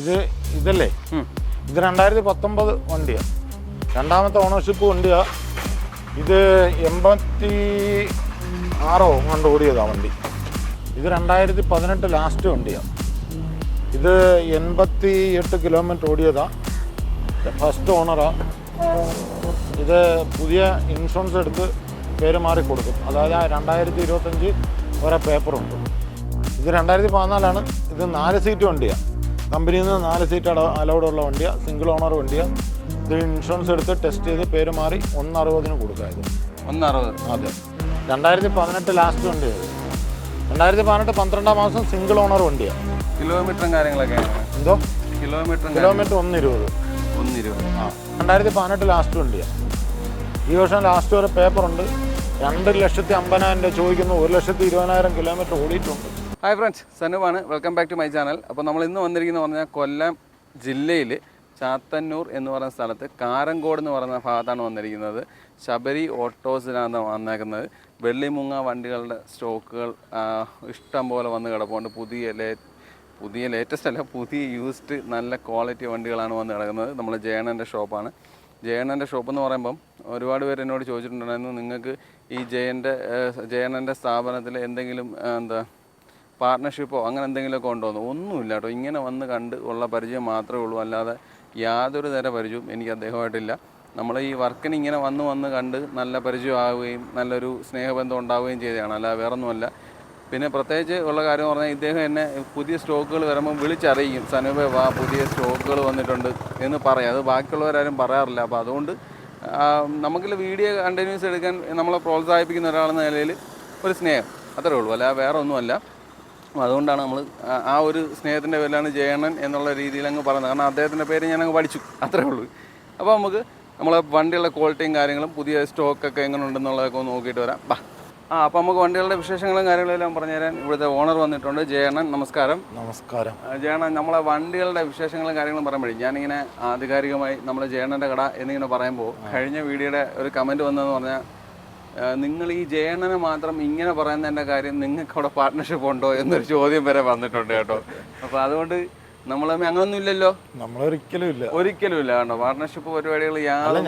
ഇത് ഇതല്ലേ? ഇത് രണ്ടായിരത്തി പത്തൊമ്പത് വണ്ടിയാണ് രണ്ടാമത്തെ ഓണർഷിപ്പ് വണ്ടിയാ. ഇത് എൺപത്തി ആറോ കൊണ്ട് ഓടിയതാ വണ്ടി. ഇത് രണ്ടായിരത്തി പതിനെട്ട് ലാസ്റ്റ് വണ്ടിയാണ് ഇത് എൺപത്തി എട്ട് കിലോമീറ്റർ ഓടിയതാ ഫസ്റ്റ് ഓണറാ ഇത് പുതിയ ഇൻഷുറൻസ് എടുത്ത് പേര് മാറി കൊടുക്കും. അതായത് ആ രണ്ടായിരത്തി ഇരുപത്തഞ്ച് വരെ പേപ്പറുണ്ട് ഇത് രണ്ടായിരത്തി പതിനാലാണ് ഇത് നാല് സീറ്റ് വണ്ടിയാണ് കമ്പനിയിൽ നിന്ന് നാല് സീറ്റ് അലൗഡ് ഉള്ള വണ്ടിയാണ് സിംഗിൾ ഓണർ വണ്ടിയാണ് ഇത് ഇൻഷുറൻസ് എടുത്ത് ടെസ്റ്റ് ചെയ്ത് പേര് മാറി ഒന്ന് അറുപതിന് കൊടുക്കുക ഇത്. ഒന്ന് അറുപത് അതെ. രണ്ടായിരത്തി പതിനെട്ട് ലാസ്റ്റ് വണ്ടിയാണ് രണ്ടായിരത്തി പതിനെട്ട് പന്ത്രണ്ടാം മാസം സിംഗിൾ ഓണർ വണ്ടിയാണ് കിലോമീറ്ററും കാര്യങ്ങളൊക്കെ എന്തോ? കിലോമീറ്റർ കിലോമീറ്റർ ഒന്ന് ഇരുപത് ഒന്ന് ഇരുപത് ആ. രണ്ടായിരത്തി പതിനെട്ട് ലാസ്റ്റ് വണ്ടിയാണ് ഈ വർഷം ലാസ്റ്റ് വരെ പേപ്പറുണ്ട് രണ്ട് ലക്ഷത്തി അമ്പതിനായിരം രൂപ ചോദിക്കുന്നു. ഒരു ലക്ഷത്തി ഇരുപതിനായിരം കിലോമീറ്റർ ഓടിയിട്ടുണ്ട്. Hi friends സനുവാണ്. Welcome back to my channel അപ്പോൾ നമ്മൾ ഇന്ന് വന്നിരിക്കുന്നത് പറഞ്ഞാൽ കൊല്ലം ജില്ലയിൽ ചാത്തന്നൂർ എന്ന് പറയുന്ന സ്ഥലത്ത് കാരങ്കോട് എന്ന് പറയുന്ന ഭാഗത്താണ് വന്നിരിക്കുന്നത്. ശബരി ഓട്ടോസിലാണ് വന്നേക്കുന്നത്. വെള്ളിമുങ്ങ വണ്ടികളുടെ സ്റ്റോക്കുകൾ ഇഷ്ടം പോലെ വന്ന് കിടപ്പുണ്ട്. പുതിയ ലേ പുതിയ ലേറ്റസ്റ്റ് അല്ല പുതിയ യൂസ്ഡ് നല്ല ക്വാളിറ്റി വണ്ടികളാണ് വന്ന് കിടക്കുന്നത്. നമ്മൾ ജയണന്റെ ഷോപ്പാണ്. ജയണ്ണന്റെ ഷോപ്പ് എന്ന് പറയുമ്പം ഒരുപാട് പേര് എന്നോട് ചോദിച്ചിട്ടുണ്ടായിരുന്നു നിങ്ങൾക്ക് ഈ ജയന്റെ ജയണ്ണന്റെ സ്ഥാപനത്തിൽ എന്തെങ്കിലും എന്താ പാർട്ട്ണർഷിപ്പോ അങ്ങനെ എന്തെങ്കിലുമൊക്കെ ഉണ്ടോയെന്ന് ഒന്നുമില്ല കേട്ടോ. ഇങ്ങനെ വന്ന് കണ്ട് ഉള്ള പരിചയം മാത്രമേ ഉള്ളൂ. അല്ലാതെ യാതൊരു തര പരിചയവും എനിക്ക് അദ്ദേഹമായിട്ടില്ല. നമ്മൾ ഈ വർക്കിന് ഇങ്ങനെ വന്ന് വന്ന് കണ്ട് നല്ല പരിചയമാവുകയും നല്ലൊരു സ്നേഹബന്ധം ഉണ്ടാവുകയും ചെയ്തതാണ്. അല്ലാതെ വേറൊന്നുമല്ല. പിന്നെ പ്രത്യേകിച്ച് ഉള്ള കാര്യം എന്ന് പറഞ്ഞാൽ ഇദ്ദേഹം എന്നെ പുതിയ സ്റ്റോക്കുകൾ വരുമ്പോൾ വിളിച്ചറിയിക്കും. സനുബെ വാ പുതിയ സ്റ്റോക്കുകൾ വന്നിട്ടുണ്ട് എന്ന് പറയും. അത് ബാക്കിയുള്ളവരാരും പറയാറില്ല. അപ്പോൾ അതുകൊണ്ട് നമുക്കിൽ വീഡിയോ കണ്ടിന്യൂസ് എടുക്കാൻ നമ്മളെ പ്രോത്സാഹിപ്പിക്കുന്ന ഒരാളെന്ന നിലയിൽ ഒരു സ്നേഹം. അത്രേ ഉള്ളൂ. അല്ല വേറെ ഒന്നുമല്ല അതുകൊണ്ടാണ് നമ്മൾ ആ ഒരു സ്നേഹത്തിന്റെ പേരിലാണ് ജയണ്ണൻ എന്നുള്ള രീതിയിൽ അങ്ങ് പറയുന്നത്. കാരണം അദ്ദേഹത്തിന്റെ പേര് ഞാൻ അങ്ങ് പഠിച്ചു. അത്രേ ഉള്ളൂ. അപ്പോൾ നമുക്ക് നമ്മളെ വണ്ടികളുടെ ക്വാളിറ്റിയും കാര്യങ്ങളും പുതിയ സ്റ്റോക്കൊക്കെ എങ്ങനെ ഉണ്ടെന്നുള്ളതൊക്കെ ഒന്ന് നോക്കിയിട്ട് വരാം. ബാ. ആ അപ്പോൾ നമുക്ക് വണ്ടികളുടെ വിശേഷങ്ങളും കാര്യങ്ങളും എല്ലാം പറഞ്ഞുതരാൻ ഇവിടുത്തെ ഓണർ വന്നിട്ടുണ്ട് ജയണ്ണൻ. നമസ്കാരം. നമസ്കാരം. ജയണ്ണൻ നമ്മളെ വണ്ടികളുടെ വിശേഷങ്ങളും കാര്യങ്ങളും പറയുമ്പോഴേ ഞാനിങ്ങനെ ആധികാരികമായി നമ്മളെ ജയണ്ണന്റെ കട എന്നിങ്ങനെ പറയുമ്പോൾ കഴിഞ്ഞ വീഡിയോയുടെ ഒരു കമന്റ് വന്നതെന്ന് പറഞ്ഞാൽ നിങ്ങൾ ഈ ജയണ്ണനെ മാത്രം ഇങ്ങനെ പറയുന്നതിന്റെ കാര്യം നിങ്ങൾക്ക് അവിടെ പാർട്ട്ണർഷിപ്പ് ഉണ്ടോ എന്നൊരു ചോദ്യം വരെ വന്നിട്ടുണ്ട് കേട്ടോ. അപ്പോൾ അതുകൊണ്ട് നമ്മൾ അങ്ങനൊന്നും ഇല്ലല്ലോ? നമ്മളൊരിക്കലും ഇല്ല. ഒരിക്കലും ഇല്ല കേട്ടോ. പാർട്ട്ണർഷിപ്പ് പരിപാടികൾ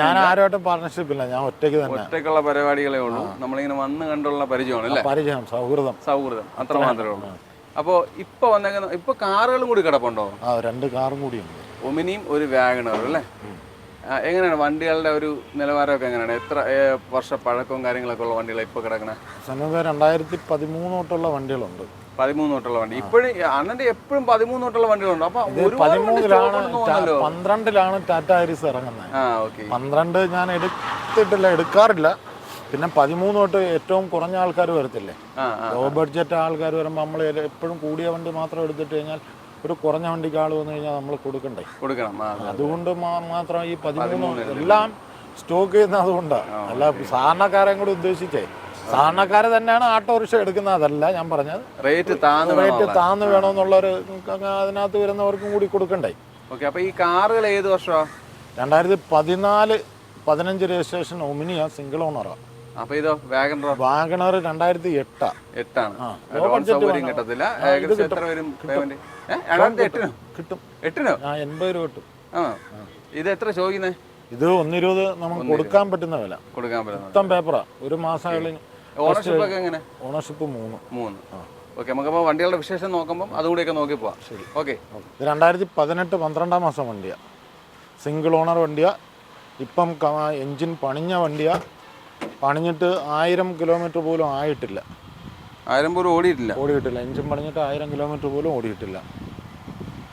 ഞാൻ ആരുമായിട്ടും പാർട്ണർഷിപ്പ് ഇല്ല. ഞാൻ ഒറ്റയ്ക്ക് തന്നെ. ഒറ്റയ്ക്കുള്ള പരിപാടികളേ ഉള്ളൂ. നമ്മളിങ്ങനെ വന്ന് കണ്ടുള്ള പരിചയമാണ് അല്ലേ? പരിചയം സൗഹൃദം. സൗഹൃദം. അത്ര. മാത്രമേ ഉള്ളൂ. അപ്പോൾ ഇപ്പോൾ വന്നേക്കുന്ന ഇപ്പോൾ കാറുകളും കൂടി കിടപ്പുണ്ടോ? ആ രണ്ട് കാറും കൂടിയുണ്ട്. ഒമിനിയും ഒരു വാഗണറും അല്ലേ? എങ്ങനെയാണ് വണ്ടികളുടെ ഒരു നിലവാരമൊക്കെ എങ്ങനെയാണ്? എത്ര വർഷ പഴക്കവും കാര്യങ്ങളൊക്കെ ഉള്ള വണ്ടികൾ ഇപ്പോൾ കിടക്കണ? സമീപം രണ്ടായിരത്തി പതിമൂന്ന് തൊട്ടുള്ള വണ്ടികളുണ്ട്. പതിമൂന്ന് തൊട്ടുള്ള വണ്ടി. ഇപ്പോഴും അണ്ണന്റെ എപ്പോഴും പതിമൂന്ന് തൊട്ടുള്ള വണ്ടികളുണ്ട്? അപ്പൊ പതിമൂന്നിലാണ് പന്ത്രണ്ടിലാണ് ടാറ്റ ഹാരിസ് ഇറങ്ങുന്നത്. ആ ഓക്കെ. പന്ത്രണ്ട് ഞാൻ എടുത്തിട്ടില്ല എടുക്കാറില്ല. പിന്നെ പതിമൂന്ന് തൊട്ട് ഏറ്റവും കുറഞ്ഞ ആൾക്കാർ വരത്തില്ലേ? ലോ ബഡ്ജറ്റ് ആൾക്കാർ വരുമ്പോൾ നമ്മൾ എപ്പോഴും കൂടിയ വണ്ടി മാത്രം എടുത്തിട്ട് കഴിഞ്ഞാൽ ഒരു കുറഞ്ഞ വണ്ടിക്ക് ആൾ വന്നു കഴിഞ്ഞാൽ നമ്മൾ കൊടുക്കണ്ടേ? കൊടുക്കണം. അതുകൊണ്ട് മാത്രം ഈ പതിമൂന്ന് എല്ലാം സ്റ്റോക്ക് ചെയ്യുന്ന അതുകൊണ്ടാണ് അല്ല സാധാരണക്കാരെയും കൂടെ ഉദ്ദേശിച്ചേ. സാധാരണക്കാരെ തന്നെയാണ് ഓട്ടോറിക്ഷ എടുക്കുന്നത്. അതല്ല ഞാൻ പറഞ്ഞത്. റേറ്റ് താന്ന് റേറ്റ് താന്ന് വേണമെന്നുള്ളൊരു അതിനകത്ത് വരുന്നവർക്കും കൂടി കൊടുക്കണ്ടേ? ഓക്കെ അപ്പൊ ഈ കാറുകൾ ഏത് വർഷമാ രണ്ടായിരത്തി പതിനാല് പതിനഞ്ച് രജിസ്ട്രേഷൻ ഒമിനിയ സിംഗിൾ ഓണറാണ് അപ്പൊ ഇതോ വാഗണറോ വാഗണർ രണ്ടായിരത്തി എട്ടാ. എട്ടാണ്. കിട്ടത്തില്ല. എട്ടിനോ? കിട്ടും. എട്ടിനോ? ആ എൺപത് രൂപ കിട്ടും. ആ. ഇത് എത്ര ചോദിക്കുന്നത് ഇത് ഒന്നിരുപത് നമുക്ക് കൊടുക്കാൻ പറ്റുന്ന വില. കൊടുക്കാൻ പറ്റുന്ന മൊത്തം പേപ്പറാ ഒരു മാസം ഓണർഷിപ്പ് ഒക്കെ എങ്ങനെ? ഓണർഷിപ്പ് മൂന്ന്. മൂന്ന്. ഓക്കെ നമുക്കപ്പോൾ വണ്ടികളുടെ വിശേഷം നോക്കുമ്പോൾ അതുകൂടി ഒക്കെ നോക്കി പോവാം. ശരി. ഓക്കെ. ഇത് രണ്ടായിരത്തി പതിനെട്ട് പന്ത്രണ്ടാം മാസം വണ്ടിയാ. സിംഗിൾ ഓണർ വണ്ടിയാ. ഇപ്പം എൻജിൻ പണിഞ്ഞ വണ്ടിയാ. പണിഞ്ഞിട്ട് ആയിരം കിലോമീറ്റർ പോലും ആയിട്ടില്ല. ആയിരം പോലും ഓടിയിട്ടില്ല. ഓടിയിട്ടില്ല. എഞ്ചും പണിഞ്ഞിട്ട് ആയിരം കിലോമീറ്റർ പോലും ഓടിയിട്ടില്ല.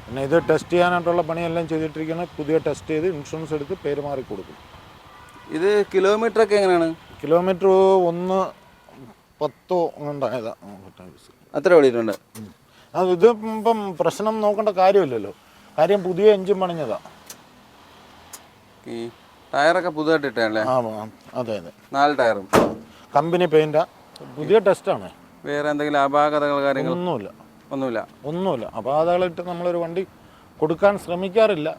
പിന്നെ ഇത് ടെസ്റ്റ് ചെയ്യാനായിട്ടുള്ള പണിയെല്ലാം ചെയ്തിട്ടിരിക്കുന്നത് പുതിയ ടെസ്റ്റ് ചെയ്ത് ഇൻഷുറൻസ് എടുത്ത് പേര് മാറി കൊടുക്കും. ഇത് കിലോമീറ്റർ ഒക്കെ എങ്ങനെയാണ്? കിലോമീറ്റർ ഒന്ന് പത്തോ അത്ര ഓടിയിട്ടുണ്ട്. അത് ഇത് ഇപ്പം പ്രശ്നം നോക്കേണ്ട കാര്യമില്ലല്ലോ. കാര്യം പുതിയ എഞ്ചിൻ പണിഞ്ഞതാ. ഈ ടയറൊക്കെ പുതുതായിട്ട് ഇട്ടല്ലേ ആ, അതെ അതെ. നാല് ടയറും. കമ്പനി പെയിന്റാ പുതിയ ടെസ്റ്റാണ്. വേറെ എന്തെങ്കിലും അപാകതകൾ കാര്യങ്ങൾ? ഒന്നുമില്ല. ഒന്നുമില്ല. ഒന്നുമില്ല. അപാകതകളിട്ട് നമ്മളൊരു വണ്ടി കൊടുക്കാൻ ശ്രമിക്കാറില്ല.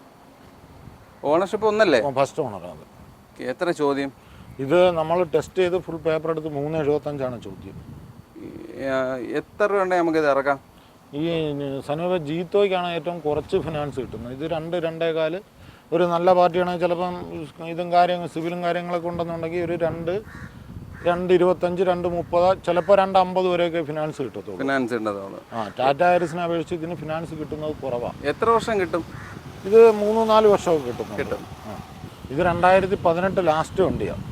ഓണർഷിപ്പ് ഒന്നല്ലേ? ഫസ്റ്റ് ഓണറാണ് എത്ര ചോദ്യം? ഇത് നമ്മൾ ടെസ്റ്റ് ചെയ്ത് ഫുൾ പേപ്പർ എടുത്ത് മൂന്ന് എഴുപത്തഞ്ചാണ് ചോദ്യം. എത്ര രൂപ ഉണ്ടെങ്കിൽ നമുക്കിത് ഇറക്കാം? ഈ സനൂപ ജീത്തോയ്ക്കാണ് ഏറ്റവും കുറച്ച് ഫിനാൻസ് കിട്ടുന്നത്. ഇത് രണ്ട് കാൽ ഒരു നല്ല പാർട്ടിയാണെങ്കിൽ ചിലപ്പം ഇതും കാര്യങ്ങൾ സിവിലും കാര്യങ്ങളൊക്കെ ഉണ്ടെന്നുണ്ടെങ്കിൽ ഒരു രണ്ട് രണ്ട് ഇരുപത്തഞ്ച് രണ്ട് മുപ്പത് ചിലപ്പോൾ രണ്ട് അമ്പത് വരെയൊക്കെ ഫിനാൻസ് കിട്ടത്തുള്ളൂ. ഫിനാൻസ് ഉണ്ടതോൾ ആ ടാറ്റ ഹാരിസിനെ അപേക്ഷിച്ച് ഇതിന് ഫിനാൻസ് കിട്ടുന്നത് കുറവാണ് എത്ര വർഷം കിട്ടും? ഇത് മൂന്ന് നാല് വർഷമൊക്കെ കിട്ടും. കിട്ടും ഇത് രണ്ടായിരത്തി പതിനെട്ട് ലാസ്റ്റ് വണ്ടിയാണ്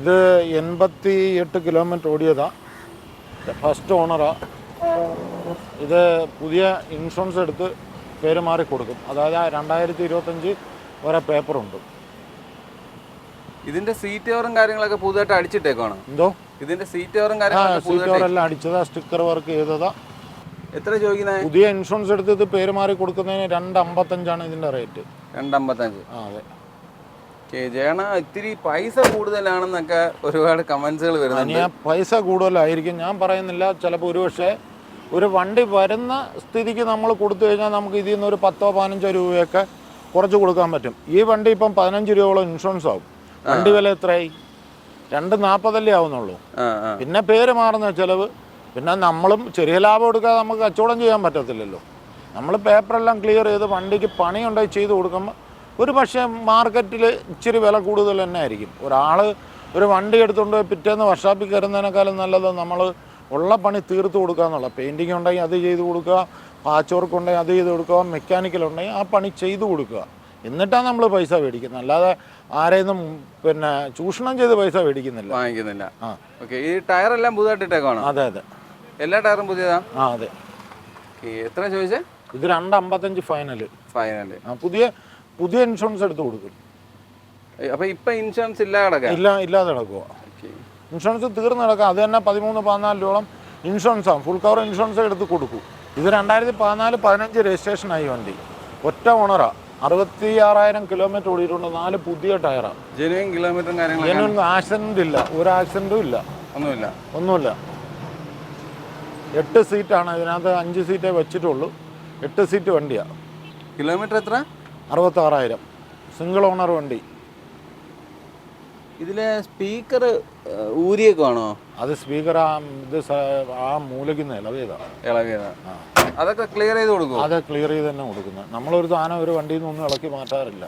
ഇത് എൺപത്തി എട്ട് കിലോമീറ്റർ ഓടിയതാ ഫസ്റ്റ് ഓണറാ ഇത് പുതിയ ഇൻഷുറൻസ് എടുത്ത് പേര് മാറി കൊടുക്കും. അതായത് രണ്ടായിരത്തി ഇരുപത്തഞ്ച് വരെ പേപ്പറുണ്ട് ഇതിന്റെ സീറ്റ് കവറും കാര്യങ്ങളൊക്കെ പുതുതായിട്ട് അടിച്ചിട്ടേക്കാണ് എന്തോ? ഇതിന്റെ സീറ്റ് കവറും ആ കാര്യങ്ങളൊക്കെ അടിച്ചതാ സ്റ്റിക്കർ വർക്ക് ചെയ്തതാ. എത്ര ചോദിക്കുന്നത് പുതിയ ഇൻഷുറൻസ് എടുത്ത് ഇത് പേര് മാറി കൊടുക്കുന്നതിന് രണ്ട് അമ്പത്തഞ്ചാണ് ഇതിന്റെ റേറ്റ് രണ്ടമ്പത്തഞ്ച് അതെ. ജയണ ഇത്തിരി പൈസ കൂടുതലാണെന്നൊക്കെ ഒരുപാട് കമന്റ്സുകൾ വരുന്നുണ്ട്. പൈസ കൂടുതലായിരിക്കും. ഞാൻ പറയുന്നില്ല ചിലപ്പോൾ ഒരുപക്ഷെ ഒരു വണ്ടി വരുന്ന സ്ഥിതിക്ക് നമ്മൾ കൊടുത്തു കഴിഞ്ഞാൽ നമുക്ക് ഇതിൽ നിന്ന് ഒരു പത്തോ പതിനഞ്ചോ രൂപയൊക്കെ കുറച്ച് കൊടുക്കാൻ പറ്റും. ഈ വണ്ടി ഇപ്പം പതിനഞ്ച് രൂപയോളം ഇൻഷുറൻസ് ആവും. വണ്ടി വില എത്രയായി? രണ്ട് നാൽപ്പതല്ലേ ആവുന്നുള്ളൂ. പിന്നെ പേര് മാറുന്ന ചെലവ്. പിന്നെ നമ്മളും ചെറിയ ലാഭം എടുക്കാതെ നമുക്ക് കച്ചവടം ചെയ്യാൻ പറ്റത്തില്ലല്ലോ. നമ്മൾ പേപ്പറെല്ലാം ക്ലിയർ ചെയ്ത് വണ്ടിക്ക് പണിയുണ്ടായി ചെയ്ത് കൊടുക്കുമ്പോൾ ഒരു പക്ഷേ മാർക്കറ്റിൽ ഇച്ചിരി വില കൂടുതൽ തന്നെ ആയിരിക്കും. ഒരാൾ ഒരു വണ്ടി എടുത്തുകൊണ്ട് പോയി പിറ്റേന്ന് വർഷാപ്പിൽ കയറുന്നതിനേക്കാളും നല്ലത് നമ്മൾ ഉള്ള പണി തീർത്ത് കൊടുക്കുക എന്നുള്ള പെയിന്റിങ് ഉണ്ടെങ്കിൽ അത് ചെയ്ത് കൊടുക്കുക പാച്ച് വർക്ക് ഉണ്ടെങ്കിൽ അത് ചെയ്ത് കൊടുക്കുക മെക്കാനിക്കൽ ഉണ്ടെങ്കിൽ ആ പണി ചെയ്ത് കൊടുക്കുക. എന്നിട്ടാണ് നമ്മൾ പൈസ മേടിക്കുന്നത് അല്ലാതെ ആരെയൊന്നും പിന്നെ ചൂഷണം ചെയ്ത് പൈസ മേടിക്കുന്നില്ല. വാങ്ങിക്കുന്നില്ല. ആ. ഓക്കെ ഈ ടയർ എല്ലാം പുതുതായിട്ട് ഇട്ടേക്കാണോ അതെ അതെ. എല്ലാ ടയറും പുതിയതാ? ആ അതെ. എത്ര ചോദിച്ചേ? ഇത് രണ്ട് അമ്പത്തഞ്ച് ഫൈനൽ. ഫൈനൽ. ആ പുതിയ പുതിയ ഇൻഷുറൻസ് എടുത്ത് കൊടുക്കും. അപ്പൊ ഇപ്പൊ ഇൻഷുറൻസ് ഇല്ല കിടക്കാം ഇല്ല ഇല്ലാതെ കിടക്കുക ഇൻഷുറൻസ് തീർന്ന് കിടക്കുക അത് തന്നെ പതിമൂന്ന് പതിനാല് രൂപ ഇൻഷുറൻസ്. ആണ് ഫുൾ കവർ ഇൻഷുറൻസ് എടുത്ത് കൊടുക്കും. ഇത് രണ്ടായിരത്തി പതിനാല് പതിനഞ്ച് രജിസ്ട്രേഷൻ ആയി വണ്ടി. ഒറ്റ ഓണറാ. അറുപത്തി ആറായിരം കിലോമീറ്റർ ഓടിയിട്ടുണ്ട്. നാല് പുതിയ ടയറാണ് ജെനുവൻ കിലോമീറ്ററും ആക്സിഡന്റ് ഇല്ല. ഒരു ആക്സിഡന്റും ഇല്ല. ഒന്നുമില്ല. ഒന്നുമില്ല. എട്ട് സീറ്റാണ് ഇതിനകത്ത് അഞ്ച് സീറ്റേ വെച്ചിട്ടുള്ളൂ. എട്ട് സീറ്റ് വണ്ടിയാണ് കിലോമീറ്റർ എത്ര? അറുപത്താറായിരം സിംഗിൾ ഓണർ വണ്ടി. ഇതിലെ സ്പീക്കർ ഊരിയൊക്കെ ആണോ അത് സ്പീക്കർ ആ ഇത് ആ ആ മൂലയ്ക്ക് ഇളവേതാണ് ഇളകിയതാ. അതൊക്കെ ക്ലിയർ ചെയ്ത് കൊടുക്കും അത് ക്ലിയർ ചെയ്ത് തന്നെ കൊടുക്കുന്നത് നമ്മളൊരു സാധനം ഒരു വണ്ടിയിൽ നിന്ന് ഒന്നും ഇളക്കി മാറ്റാറില്ല.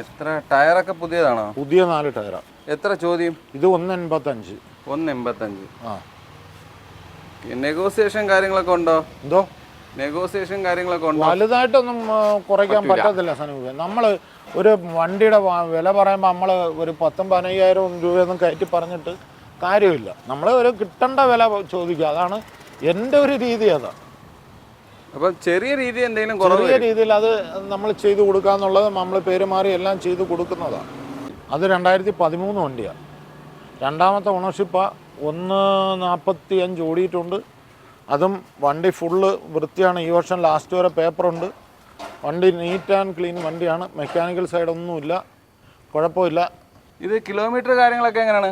എത്ര ടയറൊക്കെ പുതിയതാണോ? പുതിയ നാല് ടയറാ. എത്ര ചോദ്യം? ഇത് ഒന്ന് എൺപത്തഞ്ച് ഒന്ന് എൺപത്തഞ്ച് ആ നെഗോസിയേഷൻ കാര്യങ്ങളൊക്കെ ഉണ്ടോ? എന്തോ? നെഗോസിയേഷൻ കാര്യങ്ങളൊക്കെ ഉണ്ടോ? വലുതായിട്ടൊന്നും കുറയ്ക്കാൻ പറ്റത്തില്ല സനൂപ് നമ്മൾ ഒരു വണ്ടിയുടെ വില പറയുമ്പോൾ നമ്മൾ ഒരു പത്തും പതിനയ്യായിരം രൂപയൊന്നും കയറ്റി പറഞ്ഞിട്ട് കാര്യമില്ല. നമ്മൾ ഒരു കിട്ടേണ്ട വില ചോദിക്കുക. അതാണ് എന്റെ ഒരു രീതി അതാണ് അപ്പൊ ചെറിയ രീതി എന്തെങ്കിലും ചെറിയ രീതിയിൽ അത് നമ്മൾ ചെയ്തു കൊടുക്കുക എന്നുള്ളത് നമ്മൾ പേരുമാറി എല്ലാം ചെയ്തു കൊടുക്കുന്നതാണ്. അത് രണ്ടായിരത്തി പതിമൂന്ന് വണ്ടിയാണ് രണ്ടാമത്തെ ഓണർഷിപ്പ് ഒന്ന് നാൽപ്പത്തി അഞ്ച് ഓടിയിട്ടുണ്ട്. അതും വണ്ടി ഫുള്ള് വൃത്തിയാണ്. ഈ വർഷം ലാസ്റ്റ് വരെ പേപ്പറുണ്ട്. വണ്ടി നീറ്റ് ആൻഡ് ക്ലീൻ വണ്ടിയാണ്. മെക്കാനിക്കൽ സൈഡ് ഒന്നുമില്ല. കുഴപ്പമില്ല. ഇത് കിലോമീറ്റർ കാര്യങ്ങളൊക്കെ എങ്ങനെയാണ്?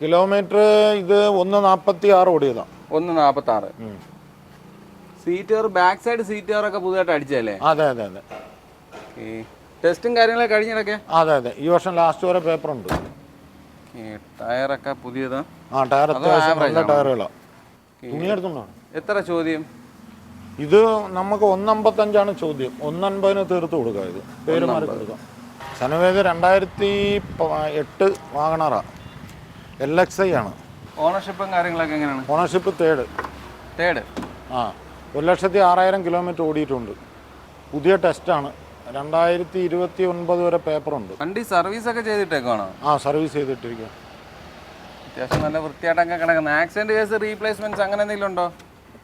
കിലോമീറ്റർ ഇത് ഒന്ന് നാൽപ്പത്തി ആറ് ഓടിയതാണ് ഒന്ന് നാൽപ്പത്തി ആറ് സീറ്റ് ബാക്ക് സൈഡ് സീറ്റ് ഒക്കെ പുതുതായിട്ട് അടിച്ചല്ലേ അതെ അതെ അതെ. ടെസ്റ്റും കാര്യങ്ങളൊക്കെ കഴിഞ്ഞിടക്കെ? അതെ അതെ. ഈ വർഷം ലാസ്റ്റ് വരെ പേപ്പറുണ്ട് ടയറൊക്കെ പുതിയതാ? ആ ടയർ നല്ല ടയറുകളാ എത്ര ചോദ്യം? ഇത് നമുക്ക് ഒന്നമ്പത്തഞ്ചാണ് ചോദ്യം. ഒന്നൻപതിന് തീർത്ത് കൊടുക്കുക ഇത്. പേര് മാറി കൊടുക്കാം. സനവേദ രണ്ടായിരത്തി എട്ട് വാഗണറാ. എൽ എക്സ് ഐ ആണ്. ഓണർഷിപ്പും കാര്യങ്ങളൊക്കെ എങ്ങനെയാണ്? ഓണർഷിപ്പ് തേർഡ് തേർഡ് ആ. ഒരു ലക്ഷത്തി ആറായിരം കിലോമീറ്റർ ഓടിയിട്ടുണ്ട്. പുതിയ ടെസ്റ്റാണ് രണ്ടായിരത്തി ഇരുപത്തി ഒൻപത് വരെ പേപ്പറുണ്ട് വണ്ടി സർവീസ് ഒക്കെ ചെയ്തിട്ടേക്കാണോ ആ സർവീസ് ചെയ്തിട്ടിരിക്കുക അത്യാവശ്യം നല്ല വൃത്തിയായിട്ടൊക്കെ കിടക്കുന്നത് ആക്സിഡന്റ് കേസ് റീപ്ലേസ്മെന്റ്സ് അങ്ങനെ എന്തെങ്കിലും ഉണ്ടോ?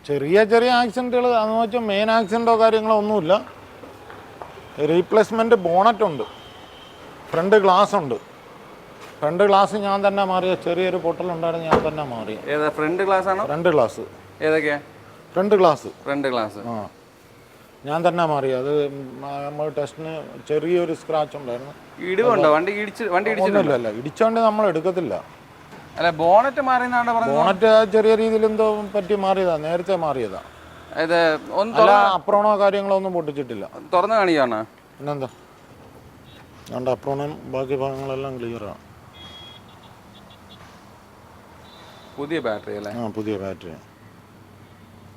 ചെറിയ ചെറിയ ആക്സിഡന്റുകൾ അതെന്ന് വെച്ചാൽ മെയിൻ ആക്സിഡന്റോ കാര്യങ്ങളോ ഒന്നുമില്ല. റീപ്ലേസ്മെന്റ് ബോണറ്റ് ഉണ്ട്. ഫ്രണ്ട് ഗ്ലാസ് ഉണ്ട്. ഫ്രണ്ട് ഗ്ലാസ് ഞാൻ തന്നെ മാറിയ ചെറിയൊരു പൊട്ടലുണ്ടായിരുന്നു ഞാൻ തന്നെ മാറിയ. ഏതാ ഫ്രണ്ട് ഗ്ലാസ് ആണോ? ഫ്രണ്ട് ഗ്ലാസ് ഏതൊക്കെയാ? Front glass. രണ്ട് ഗ്ലാസ്. ആ. ഞാൻ തന്നെ മാറി. അത് നമ്മൾ ടെസ്റ്റിന് ചെറിയൊരു സ്ക്രാച്ച് ഉണ്ടായിരുന്നു. ഇടിവുണ്ടോ? വണ്ടി ഇടിച്ച് വണ്ടി ഇടിച്ചില്ല അല്ല ഇടിച്ചോണ്ട് നമ്മൾ എടുക്കത്തില്ല. അല്ല ബോണറ്റ് മാറിയെന്നാണ് പറഞ്ഞത്? ബോണറ്റ് ചെറിയ രീതിയിൽ എന്തോ പറ്റി മാറിയതാ. നേരത്തെ മാറിയതാ. ഇത് ഒന്നും അല്ല അപ്രോണോ കാര്യങ്ങളോ ഒന്നും പൊട്ടിച്ചിട്ടില്ല. തുറന്നു കാണിക്കാണ് പിന്നെന്താ? രണ്ട് അപ്രോണും ബാക്കി ഭാഗങ്ങളെല്ലാം ക്ലിയറാണ് പുതിയ ബാറ്ററി അല്ലേ? ആ പുതിയ ബാറ്ററി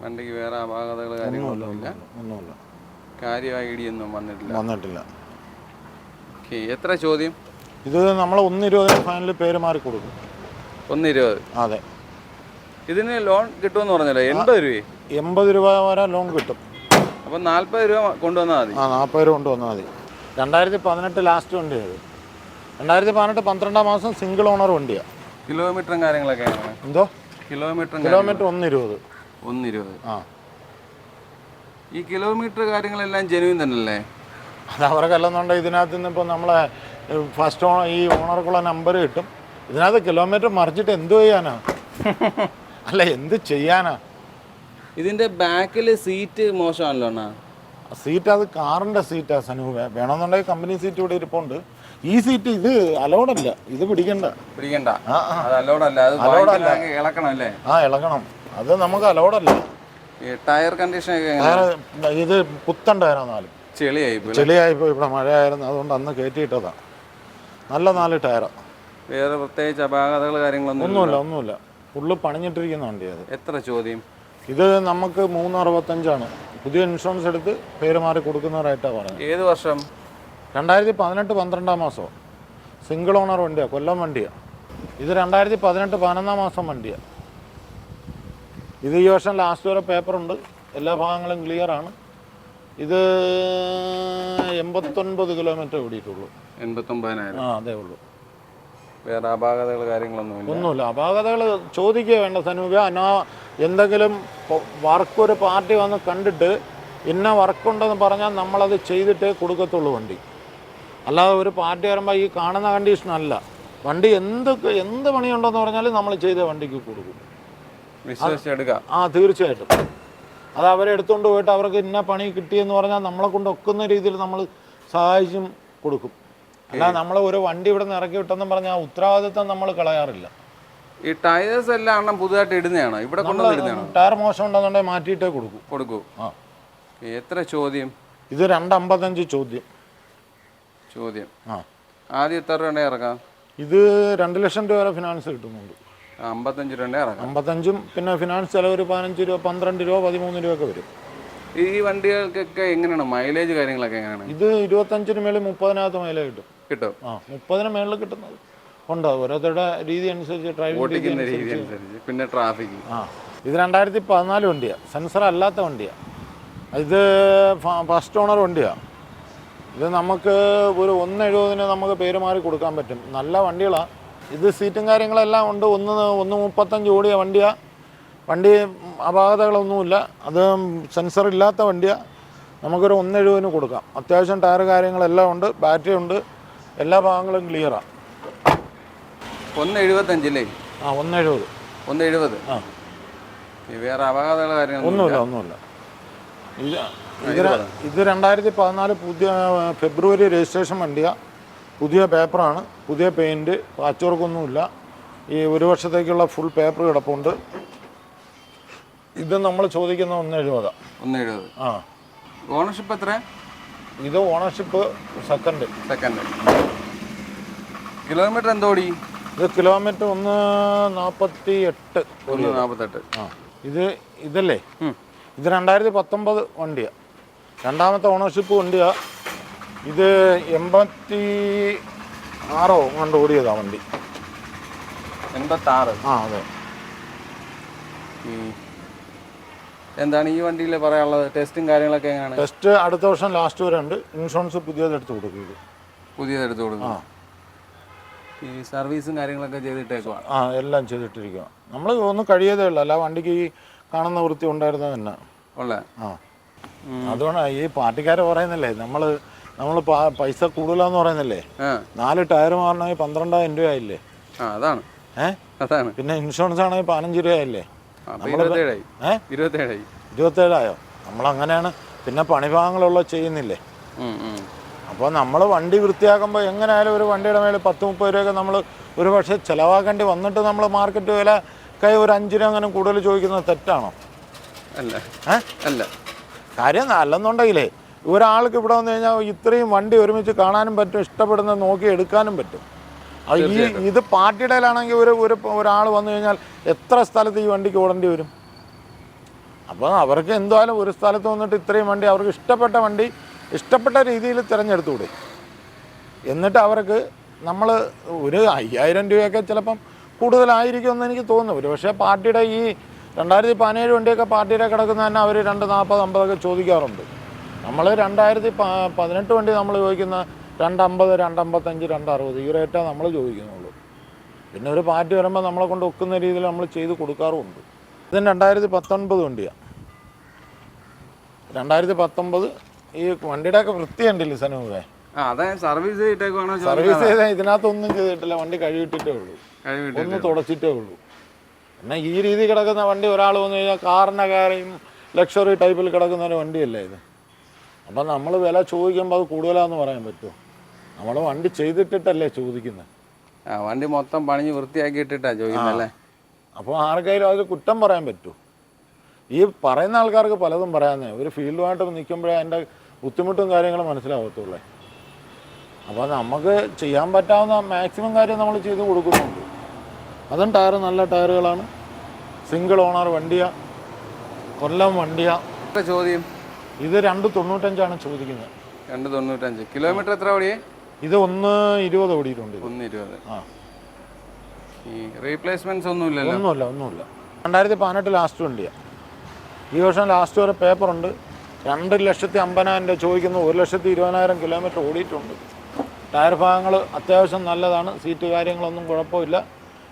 വണ്ടിക്ക് വേറെ അപാകതകൾ കാര്യങ്ങളൊന്നുമില്ല ഒന്നുമില്ല. കാര്യമായി ഇടിയൊന്നും വന്നിട്ടില്ല. വന്നിട്ടില്ല. ഓക്കെ എത്ര ചോദ്യം? ഇത് നമ്മൾ ഒന്നിരുപത് ഫൈനൽ പേര് മാറി കൊടുക്കും. ഒന്നിരുപത്. അതെ. ഇതിന് ലോൺ കിട്ടുമെന്ന് പറഞ്ഞല്ലോ എൺപത് രൂപയെ? എൺപത് രൂപ വരെ ലോൺ കിട്ടും. അപ്പം നാൽപ്പത് രൂപ കൊണ്ടുവന്നാൽ മതി. ആ നാൽപ്പത് രൂപ കൊണ്ടുവന്നാൽ മതി. രണ്ടായിരത്തി പതിനെട്ട് ലാസ്റ്റ് വണ്ടിയാണ് രണ്ടായിരത്തി പതിനെട്ട് പന്ത്രണ്ടാം മാസം സിംഗിൾ ഓണർ വണ്ടിയാണ് കിലോമീറ്ററും കാര്യങ്ങളൊക്കെ എന്തോ? കിലോമീറ്റർ കിലോമീറ്റർ ഒന്ന് ഇരുപത് ഒന്ന് ഇരുപത് ആ. ഈ കിലോമീറ്റർ കാര്യങ്ങളെല്ലാം ജെനുവിൻ തന്നെയല്ലേ? അത് അവർക്കല്ലെന്നുണ്ടെങ്കിൽ ഇതിനകത്ത് നിന്ന് ഇപ്പോൾ നമ്മളെ ഫസ്റ്റ് ഈ ഓണർക്കുള്ള നമ്പർ കിട്ടും. ഇതിനകത്ത് കിലോമീറ്റർ മറിച്ചിട്ട് എന്ത് ചെയ്യാനാ? അല്ല എന്ത് ചെയ്യാനാ? ഇതിന്റെ ബാക്കിൽ സീറ്റ് മോശമാണല്ലോ അണ്ണാ. സീറ്റ് അത് കാറിന്റെ സീറ്റാ സനു. വേണമെന്നുണ്ടെങ്കിൽ കമ്പനി സീറ്റ് ഇവിടെ ഇരിപ്പുണ്ട്. ഈ സീറ്റ് ഇത് അലോഡല്ല ഇത് പിടിക്കണ്ട. പിടിക്കണ്ട. ആ ആ. അത് വാങ്ങിക്കലാക്കി ഇളക്കണം അല്ലേ? ആ ഇളകണം അത് നമുക്ക് അലോഡല്ല ടയർ കണ്ടീഷൻ? ഇത് പുത്തൻ ടയറാന്നാലും നാല്. ചെളിയായി പോയി ഇവിടെ മഴയായിരുന്നു അതുകൊണ്ട് അന്ന് കയറ്റിയിട്ടതാ. നല്ല നാല് ടയറാ വേറെ പ്രത്യേകിച്ച് അപാകതകൾ കാര്യങ്ങളൊന്നും ഒന്നുമില്ല ഒന്നുമില്ല. ഫുള്ള് പണിഞ്ഞിട്ടിരിക്കുന്ന വണ്ടി അത് എത്ര ചോദ്യം? ഇത് നമുക്ക് മൂന്ന് അറുപത്തഞ്ചാണ്. പുതിയ ഇൻഷുറൻസ് എടുത്ത് പേര് മാറി കൊടുക്കുന്നവരായിട്ടാണ് പറഞ്ഞത്. ഏത് വർഷം? രണ്ടായിരത്തി പതിനെട്ട് പന്ത്രണ്ടാം മാസം. സിംഗിൾ ഓണർ വണ്ടിയാണ് കൊല്ലം വണ്ടിയാണ് ഇത് രണ്ടായിരത്തി പതിനെട്ട് പതിനൊന്നാം മാസം വണ്ടിയാണ് ഇത് ഈ വർഷം ലാസ്റ്റ് വരെ പേപ്പറുണ്ട് എല്ലാ ഭാഗങ്ങളും ക്ലിയർ ആണ്. ഇത് എൺപത്തൊൻപത് കിലോമീറ്റർ ഓടിയിട്ടുള്ളൂ. എൺപത്തൊമ്പതിനായിരം. ആ അതേ ഉള്ളൂ. വേറെ അപാകതകൾ കാര്യങ്ങളൊന്നും ഒന്നുമില്ല. അപാകതകൾ ചോദിക്കുക വേണ്ട സനൂപ എന്നാ എന്തെങ്കിലും വർക്ക് ഒരു പാർട്ടി വന്ന് കണ്ടിട്ട് ഇന്ന വർക്കുണ്ടെന്ന് പറഞ്ഞാൽ നമ്മളത് ചെയ്തിട്ടേ കൊടുക്കത്തുള്ളൂ വണ്ടി. അല്ലാതെ ഒരു പാർട്ടി വരുമ്പോൾ ഈ കാണുന്ന കണ്ടീഷൻ അല്ല. വണ്ടി എന്ത് എന്ത് പണിയുണ്ടെന്ന് പറഞ്ഞാലും നമ്മൾ ചെയ്ത വണ്ടിക്ക് കൊടുക്കും. വിശ്വസിച്ചെടുക്കാം ആ തീർച്ചയായിട്ടും. അത് അവരെ എടുത്തുകൊണ്ട് പോയിട്ട് അവർക്ക് ഇന്ന പണി കിട്ടിയെന്ന് പറഞ്ഞാൽ നമ്മളെ കൊണ്ട് ഒക്കുന്ന രീതിയിൽ നമ്മൾ സഹായിച്ചും കൊടുക്കും. അല്ല നമ്മൾ ഒരു വണ്ടി ഇവിടെ നിന്ന് ഇറക്കി വിട്ടെന്ന് പറഞ്ഞാൽ ഉത്തരവാദിത്തം നമ്മൾ കളയാറില്ല. ഈ ടയേഴ്സ് എല്ലാം എണ്ണം പുതുതായിട്ട് ഇടുന്നതാണോ? ഇവിടെ ടയർ മോശം ഉണ്ടെന്നുണ്ടെങ്കിൽ മാറ്റിയിട്ടേ കൊടുക്കും. കൊടുക്കൂ. ആ. എത്ര ചോദ്യം? ഇത് രണ്ടമ്പത്തഞ്ച് ചോദ്യം. ചോദ്യം. ആ. ആദ്യം എത്ര രൂപ ഇറക്കാം? ഇത് രണ്ട് ലക്ഷം രൂപ വരെ ഫിനാൻസ് കിട്ടുന്നുണ്ട്. അമ്പത്തഞ്ച് രൂപ അമ്പത്തഞ്ചും പിന്നെ ഫിനാൻസ് ചിലവ് ഒരു പതിനഞ്ച് രൂപ പന്ത്രണ്ട് രൂപ പതിമൂന്ന് ഒക്കെ വരും. ഈ വണ്ടികൾക്കൊക്കെ എങ്ങനെയാണ്? മൈലേജ് കാര്യങ്ങളൊക്കെ എങ്ങനെയാണ്? ഇത് ഇരുപത്തഞ്ചിന് മേളിൽ മുപ്പതിനകത്ത് മൈലേജ് കിട്ടും. കിട്ടും. ആ മുപ്പതിന് മേളിൽ കിട്ടുന്നത്. ഉണ്ട് ഓരോരുത്തരുടെ രീതി അനുസരിച്ച് ഡ്രൈവിംഗ് രീതി അനുസരിച്ച്. പിന്നെ ട്രാഫിക് ആ ഇത് രണ്ടായിരത്തി പതിനാല് വണ്ടിയാണ് സെൻസർ അല്ലാത്ത വണ്ടിയാണ് ഇത് ഫസ്റ്റ് ഓണർ വണ്ടിയാണ് ഇത് നമുക്ക് ഒരു ഒന്ന് എഴുപതിന് നമുക്ക് പേര് മാറി കൊടുക്കാൻ പറ്റും. നല്ല വണ്ടികളാണ് ഇത് സീറ്റും കാര്യങ്ങളെല്ലാം ഉണ്ട്. ഒന്ന് ഒന്ന് മുപ്പത്തഞ്ച് ഓടിയ വണ്ടിയാണ് വണ്ടി അപാകതകളൊന്നുമില്ല. അത് സെൻസർ ഇല്ലാത്ത വണ്ടിയാണ് നമുക്കൊരു ഒന്ന് എഴുപതിന് കൊടുക്കാം. അത്യാവശ്യം ടയർ കാര്യങ്ങളെല്ലാം ഉണ്ട്. ബാറ്ററി ഉണ്ട്. എല്ലാ ഭാഗങ്ങളും ക്ലിയറാണ് ഒന്ന് എഴുപത്തഞ്ചല്ലേ ആ ഒന്ന് എഴുപത് ഒന്ന് എഴുപത് ആ വേറെ അപകടങ്ങൾ കാര്യങ്ങളൊന്നും ഒന്നുമില്ല ഒന്നുമില്ല. ഇത് ഇത് രണ്ടായിരത്തി പതിനാല് പുതിയ ഫെബ്രുവരി രജിസ്ട്രേഷൻ വണ്ടിയാണ് പുതിയ പേപ്പറാണ്. പുതിയ പെയിന്റ് പാച്ച് വർക്കൊന്നുമില്ല ഈ ഒരു വർഷത്തേക്കുള്ള ഫുൾ പേപ്പർ കിടപ്പുണ്ട്. ഇത് നമ്മൾ ചോദിക്കുന്ന ഒന്ന് എഴുപതാണ് ഒന്ന് എഴുപത്. ആ. ഓണർഷിപ്പ് എത്ര? ഇത് ഓണർഷിപ്പ് സെക്കൻഡ് സെക്കൻഡ് കിലോമീറ്റർ എന്തോടി ഇത് കിലോമീറ്റർ ഒന്ന് നാൽപ്പത്തി എട്ട് ഒന്ന് നാൽപ്പത്തെട്ട് ആ. ഇത് ഇതല്ലേ? ഇത് രണ്ടായിരത്തി പത്തൊമ്പത് വണ്ടിയാണ് രണ്ടാമത്തെ ഓണർഷിപ്പ് വണ്ടിയാണ് ഇത് എൺപത്തി ആറോ കണ്ട് ഓടിയതാ വണ്ടി. എൺപത്താറ്? ആ അതെ. എന്താണ് ഈ വണ്ടിയിൽ പറയാനുള്ളത്? ടെസ്റ്റും കാര്യങ്ങളൊക്കെ എങ്ങനെയാണ്? ടെസ്റ്റ് അടുത്ത വർഷം ലാസ്റ്റ് വരെ ഉണ്ട്. ഇൻഷുറൻസ് പുതിയത് എടുത്ത് കൊടുക്കും ഇത്. പുതിയത് എടുത്തു ആ. കൊടുക്കും ഈ സർവീസും കാര്യങ്ങളൊക്കെ ചെയ്തിട്ടേക്കുവാണ് ആ എല്ലാം ചെയ്തിട്ടിരിക്കുക നമ്മൾ ഒന്നും കഴിയതേ ഉള്ളൂ. അല്ല വണ്ടിക്ക് ഈ കാണുന്ന വൃത്തി ഉണ്ടായിരുന്നത് തന്നെ. ഉള്ള? ആ. അതുകൊണ്ടാണ് ഈ പാർട്ടിക്കാർ പറയുന്നല്ലേ നമ്മൾ നമ്മൾ പൈസ കൂടുതലാന്ന് പറയുന്നില്ലേ? നാല് ടയർ മാറണമെങ്കിൽ പന്ത്രണ്ടായിരം രൂപ ആയില്ലേ? അതാണ്. പിന്നെ ഇൻഷുറൻസ് ആണെങ്കിൽ പതിനഞ്ച് രൂപ ആയില്ലേ? ഇരുപത്തേഴായി. നമ്മൾ അങ്ങനെയാണ് പിന്നെ പണിഭാഗങ്ങളുള്ള ചെയ്യുന്നില്ലേ. അപ്പോൾ നമ്മൾ വണ്ടി വൃത്തിയാക്കുമ്പോൾ എങ്ങനെയായാലും ഒരു വണ്ടിയുടെ മേലെ പത്ത് മുപ്പത് രൂപയൊക്കെ നമ്മൾ ഒരു പക്ഷേ ചിലവാക്കേണ്ടി വന്നിട്ട് നമ്മൾ മാർക്കറ്റ് വില കൈ ഒരു അഞ്ച് രൂപ അങ്ങനെ കൂടുതൽ ചോദിക്കുന്നത് തെറ്റാണോ? അല്ല. അല്ല. കാര്യം അല്ലെന്നുണ്ടെങ്കിലേ ഒരാൾക്ക് ഇവിടെ വന്നു കഴിഞ്ഞാൽ ഇത്രയും വണ്ടി ഒരുമിച്ച് കാണാനും പറ്റും ഇഷ്ടപ്പെടുന്ന നോക്കി എടുക്കാനും പറ്റും. അത് ഈ ഇത് പാർട്ടിയുടെയിലാണെങ്കിൽ ഒരു ഒരു ഒരാൾ വന്നു കഴിഞ്ഞാൽ എത്ര സ്ഥലത്ത് ഈ വണ്ടിക്ക് ഓടേണ്ടി വരും? അപ്പോൾ അവർക്ക് എന്തായാലും ഒരു സ്ഥലത്ത് വന്നിട്ട് ഇത്രയും വണ്ടി അവർക്ക് ഇഷ്ടപ്പെട്ട വണ്ടി ഇഷ്ടപ്പെട്ട രീതിയിൽ തിരഞ്ഞെടുത്തുകൂടെ എന്നിട്ട് അവർക്ക് നമ്മൾ ഒരു അയ്യായിരം രൂപയൊക്കെ ചിലപ്പം കൂടുതലായിരിക്കുമെന്ന് എനിക്ക് തോന്നുന്നു. ഒരു പക്ഷേ പാർട്ടിയുടെ ഈ രണ്ടായിരത്തി പതിനേഴ് വണ്ടിയൊക്കെ പാർട്ടിയുടെ കിടക്കുന്ന തന്നെ അവർ രണ്ട് നാൽപ്പത് അമ്പതൊക്കെ ചോദിക്കാറുണ്ട്. നമ്മൾ രണ്ടായിരത്തി പതിനെട്ട് വണ്ടി നമ്മൾ ചോദിക്കുന്ന രണ്ടമ്പത് രണ്ടമ്പത്തഞ്ച് രണ്ടറുപത് ഈ റേറ്റാണ് നമ്മൾ ചോദിക്കുന്നുള്ളൂ. പിന്നെ ഒരു പാർട്ടി വരുമ്പോൾ നമ്മളെ കൊണ്ട് ഒക്കുന്ന രീതിയിൽ നമ്മൾ ചെയ്ത് കൊടുക്കാറുമുണ്ട്. ഇതിന് രണ്ടായിരത്തി പത്തൊൻപത് വണ്ടിയാണ് രണ്ടായിരത്തി പത്തൊമ്പത് ഈ വണ്ടിയുടെയൊക്കെ വൃത്തി കണ്ടില്ലേ സർവീസ് ചെയ്തിട്ടേക്കുവാണോ സർവീസ് ചെയ്താൽ ഇതിനകത്തൊന്നും ചെയ്തിട്ടില്ല വണ്ടി കഴുകിയിട്ടേ ഉള്ളൂ. ഒന്ന് തുടച്ചിട്ടേ ഉള്ളൂ. പിന്നെ ഈ രീതി കിടക്കുന്ന വണ്ടി ഒരാൾ വന്നു കഴിഞ്ഞാൽ കാറിന്റെ കാര്യം ലക്ഷറി ടൈപ്പിൽ കിടക്കുന്ന ഒരു വണ്ടിയല്ലേ ഇത്? അപ്പം നമ്മൾ വില ചോദിക്കുമ്പോൾ അത് കൂടുതലാന്ന് പറയാൻ പറ്റുമോ നമ്മൾ വണ്ടി ചെയ്തിട്ടിട്ടല്ലേ ചോദിക്കുന്നത് ആ വണ്ടി മൊത്തം പണിഞ്ഞ് വൃത്തിയാക്കി ഇട്ടിട്ടാ ചോദിക്കുന്നല്ലേ അപ്പോൾ ആർക്കായാലും അതിൽ കുറ്റം പറയാൻ പറ്റുമോ ഈ പറയുന്ന ആൾക്കാർക്ക് പലതും പറയാമെന്നേ ഒരു ഫീൽഡുമായിട്ട് നിൽക്കുമ്പോഴേ അതിന്റെ ബുദ്ധിമുട്ടും കാര്യങ്ങളും മനസ്സിലാവത്തുള്ളേ. അപ്പോൾ നമുക്ക് ചെയ്യാൻ പറ്റാവുന്ന മാക്സിമം കാര്യം നമ്മൾ ചെയ്ത് കൊടുക്കുന്നുണ്ട്. അതും ടയർ നല്ല ടയറുകളാണ്. സിംഗിൾ ഓണർ വണ്ടിയാണ് കൊല്ലം വണ്ടിയാണ് ചോദ്യം ഇത് രണ്ട് തൊണ്ണൂറ്റഞ്ചാണ് ചോദിക്കുന്നത്. രണ്ട് തൊണ്ണൂറ്റഞ്ച്. കിലോമീറ്റർ എത്ര ഓടിയേ? ഇത് ഒന്ന് ഇരുപത് ഓടിയിട്ടുണ്ട്. ഒന്ന് ഇരുപത്. ആ. ഈ റീപ്ലേസ്മെന്റ്സ് ഒന്നും ഇല്ലല്ലോ? ഒന്നുമില്ല ഒന്നുമില്ല. രണ്ടായിരത്തി പതിനെട്ട് ലാസ്റ്റ് വണ്ടിയാണ് ഈ വർഷം ലാസ്റ്റ് വരെ പേപ്പറുണ്ട്. രണ്ട് ലക്ഷത്തി അമ്പതിനായിരം രൂപ ചോദിക്കുന്നു. ഒരു ലക്ഷത്തി ഇരുപതിനായിരം കിലോമീറ്റർ ഓടിയിട്ടുണ്ട്. ടയർ ഭാഗങ്ങൾ അത്യാവശ്യം നല്ലതാണ്. സീറ്റ് കാര്യങ്ങളൊന്നും കുഴപ്പമില്ല.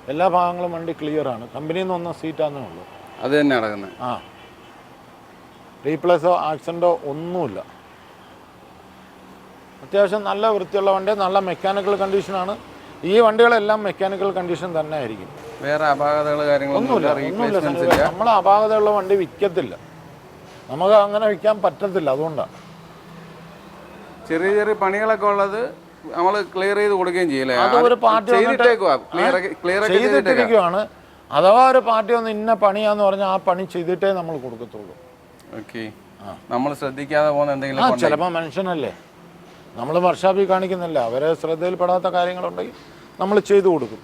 എല്ലാ ഭാഗങ്ങളും വണ്ടി ക്ലിയറാണ് കമ്പനിയിൽ നിന്ന് വന്ന സീറ്റാന്നേ ഉള്ളൂ. അത് തന്നെ നടക്കുന്നത് ആ. റീപ്ലേസോ ആക്സിഡന്റോ ഒന്നുമില്ല. അത്യാവശ്യം നല്ല വൃത്തിയുള്ള വണ്ടി നല്ല മെക്കാനിക്കൽ കണ്ടീഷനാണ്. ഈ വണ്ടികളെല്ലാം മെക്കാനിക്കൽ കണ്ടീഷൻ തന്നെ ആയിരിക്കും. വേറെ അപാകതകൾ കാര്യങ്ങളൊന്നുമില്ല ഒന്നുമില്ല ഇല്ല. ഒന്നുമില്ല നമ്മൾ അപാകതയുള്ള വണ്ടി വിൽക്കത്തില്ല നമുക്ക് അങ്ങനെ വിൽക്കാൻ പറ്റത്തില്ല അതുകൊണ്ടാണ് ചെറിയ ചെറിയ പണികളൊക്കെ ഉള്ളത് നമ്മൾ ക്ലിയർ ചെയ്ത് കൊടുക്കുകയും ചെയ്യില്ലേ അത് ഒരു പാർട്ടി ചെയ്തിട്ടിരിക്കുവാണ്. അഥവാ ഒരു പാർട്ടി ഒന്ന് ഇന്ന പണിയാന്ന് പറഞ്ഞാൽ ആ പണി ചെയ്തിട്ടേ നമ്മൾ കൊടുക്കത്തുള്ളൂ. ഓക്കെ നമ്മൾ ശ്രദ്ധിക്കാതെ പോകുന്ന എന്തെങ്കിലും ആ ചിലപ്പോൾ മനുഷ്യനല്ലേ? നമ്മൾ വർഷാപ്പിൽ കാണിക്കുന്നില്ല. അവരെ ശ്രദ്ധയിൽപ്പെടാത്ത കാര്യങ്ങളുണ്ടെങ്കിൽ നമ്മൾ ചെയ്തു കൊടുക്കും.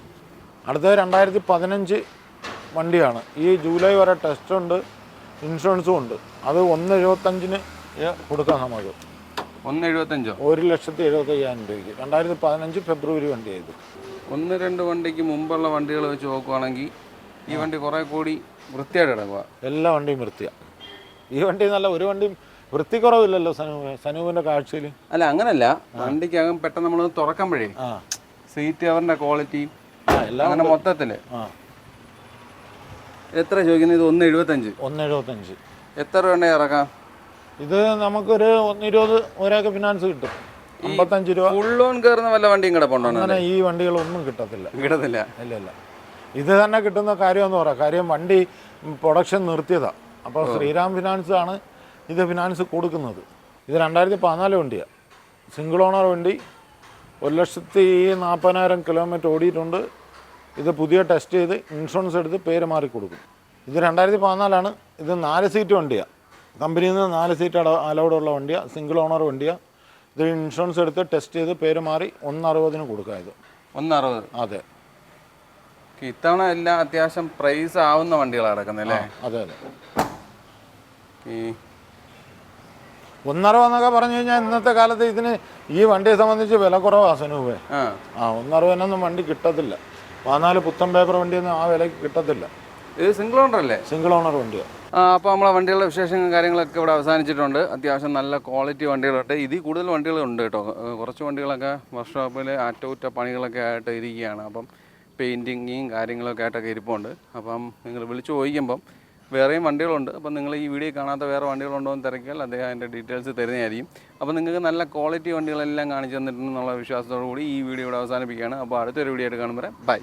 അടുത്തത് രണ്ടായിരത്തി പതിനഞ്ച് വണ്ടിയാണ്. ഈ ജൂലൈ വരെ ടെസ്റ്റ് ഉണ്ട് ഇൻഷുറൻസും ഉണ്ട്. അത് ഒന്ന് എഴുപത്തഞ്ചിന് കൊടുക്കാം നമുക്ക്. ഒന്ന് എഴുപത്തഞ്ചോ ഒരു ലക്ഷത്തി എഴുപത്തി അയ്യായിരം രൂപയ്ക്ക്. രണ്ടായിരത്തി പതിനഞ്ച് ഫെബ്രുവരി വണ്ടി ആയത്. ഒന്ന് രണ്ട് വണ്ടിക്ക് മുമ്പുള്ള വണ്ടികൾ വെച്ച് നോക്കുവാണെങ്കിൽ ഈ വണ്ടി കുറെ കൂടി വൃത്തിയായിട്ട് കിടക്കുക എല്ലാ വണ്ടിയും വൃത്തിയാണ് ഈ വണ്ടി നല്ല ഒരു വണ്ടിയും വൃത്തിക്കുറവില്ലല്ലോ സനൂപിന്റെ കാഴ്ചയിൽ? അല്ല അങ്ങനല്ല. വണ്ടിക്കകം പെട്ടെന്ന് നമ്മൾ തുറക്കുമ്പോഴേ സീറ്റ് കവറിന്റെ ക്വാളിറ്റി അങ്ങനെ മൊത്തത്തിൽ. എത്ര ചോദിക്കുന്നത്? ഇത് ഒന്ന് എഴുപത്തഞ്ച് ഒന്ന് എഴുപത്തഞ്ച് എത്ര രൂപ ഇറക്കാം? ഇത് നമുക്കൊരു ഒന്ന് ഇരുപത് ഒരാൾക്ക് ഫിനാൻസ് കിട്ടും. അമ്പത്തഞ്ച് രൂപ. ഫുൾ ലോൺ കയറുന്ന വല്ല വണ്ടിയും കിടപ്പുണ്ടോ അങ്ങനെ ഈ വണ്ടികളൊന്നും കിട്ടത്തില്ല. കിട്ടത്തില്ല. ഇല്ല ഇല്ല. ഇത് തന്നെ കിട്ടുന്ന കാര്യം എന്ന് പറയാം. കാര്യം വണ്ടി പ്രൊഡക്ഷൻ നിർത്തിയതാണ് അപ്പോൾ ശ്രീറാം ഫിനാൻസ് ആണ് ഇത് ഫിനാൻസ് കൊടുക്കുന്നത്. ഇത് രണ്ടായിരത്തി പതിനാല് വണ്ടിയാണ് സിംഗിൾ ഓണർ വണ്ടി ഒരു ലക്ഷത്തി നാൽപ്പതിനായിരം കിലോമീറ്റർ ഓടിയിട്ടുണ്ട്. ഇത് പുതിയ ടെസ്റ്റ് ചെയ്ത് ഇൻഷുറൻസ് എടുത്ത് പേര് മാറി കൊടുക്കും. ഇത് രണ്ടായിരത്തി പതിനാലാണ് ഇത് നാല് സീറ്റ് വണ്ടിയാണ് കമ്പനിയിൽ നിന്ന് നാല് സീറ്റ് അട അലൗഡുള്ള വണ്ടിയാണ് സിംഗിൾ ഓണർ വണ്ടിയാണ് ഇത് ഇൻഷുറൻസ് എടുത്ത് ടെസ്റ്റ് ചെയ്ത് പേര് മാറി ഒന്നറുപതിന് കൊടുക്കുക ഇത് ഒന്നറുപത്. അതെ. ഇത്തവണ എല്ലാം അത്യാവശ്യം പ്രൈസ് ആവുന്ന വണ്ടികളാണ് കിടക്കുന്നത് അല്ലേ? അതെ അതെ. ഈ ഒന്നറുപതെന്നൊക്കെ പറഞ്ഞു കഴിഞ്ഞാൽ ഇന്നത്തെ കാലത്ത് ഇതിന് ഈ വണ്ടിയെ സംബന്ധിച്ച് വില കുറവാ സനൂപേ ആ. ഒന്നറുപതിനൊന്നും വണ്ടി കിട്ടത്തില്ല. പതിനാല് പുത്തൻ പേപ്പർ വണ്ടിയൊന്നും ആ വിലക്ക് കിട്ടത്തില്ല. ഇത് സിംഗിൾ ഓണർ അല്ലേ? സിംഗിൾ ഓണർ വണ്ടിയാണ് ആ അപ്പോൾ നമ്മളെ വണ്ടികളുടെ വിശേഷങ്ങളും കാര്യങ്ങളൊക്കെ ഇവിടെ അവസാനിച്ചിട്ടുണ്ട്. അത്യാവശ്യം നല്ല ക്വാളിറ്റി വണ്ടികളുണ്ട്. ഇതിൽ കൂടുതൽ വണ്ടികളുണ്ട് കേട്ടോ. കുറച്ച് വണ്ടികളൊക്കെ വർക്ക്ഷോപ്പിൽ അറ്റകുറ്റ പണികളൊക്കെ ആയിട്ട് ഇരിക്കുകയാണ്. അപ്പം പെയിന്റിങ്ങും കാര്യങ്ങളൊക്കെ ആയിട്ടൊക്കെ ഇരിപ്പുണ്ട്. അപ്പം നിങ്ങൾ വിളിച്ചു ചോദിക്കുമ്പം വേറെയും വണ്ടികളുണ്ട്. അപ്പം നിങ്ങൾ ഈ വീഡിയോ കാണാത്ത വേറെ വണ്ടികളുണ്ടോ എന്ന് തിരക്കിയാൽ അദ്ദേഹം അതിന്റെ ഡീറ്റെയിൽസ് തരുന്നതായിരിക്കും. അപ്പോൾ നിങ്ങൾക്ക് നല്ല ക്വാളിറ്റി വണ്ടികളെല്ലാം കാണിച്ചു തന്നിട്ടുണ്ടെന്നുള്ള വിശ്വാസത്തോടു കൂടി ഈ വീഡിയോ ഇവിടെ അവസാനിപ്പിക്കുകയാണ്. അപ്പോൾ അടുത്തൊരു വീഡിയോ ആയിട്ട് കാണുമ്പോൾ ബൈ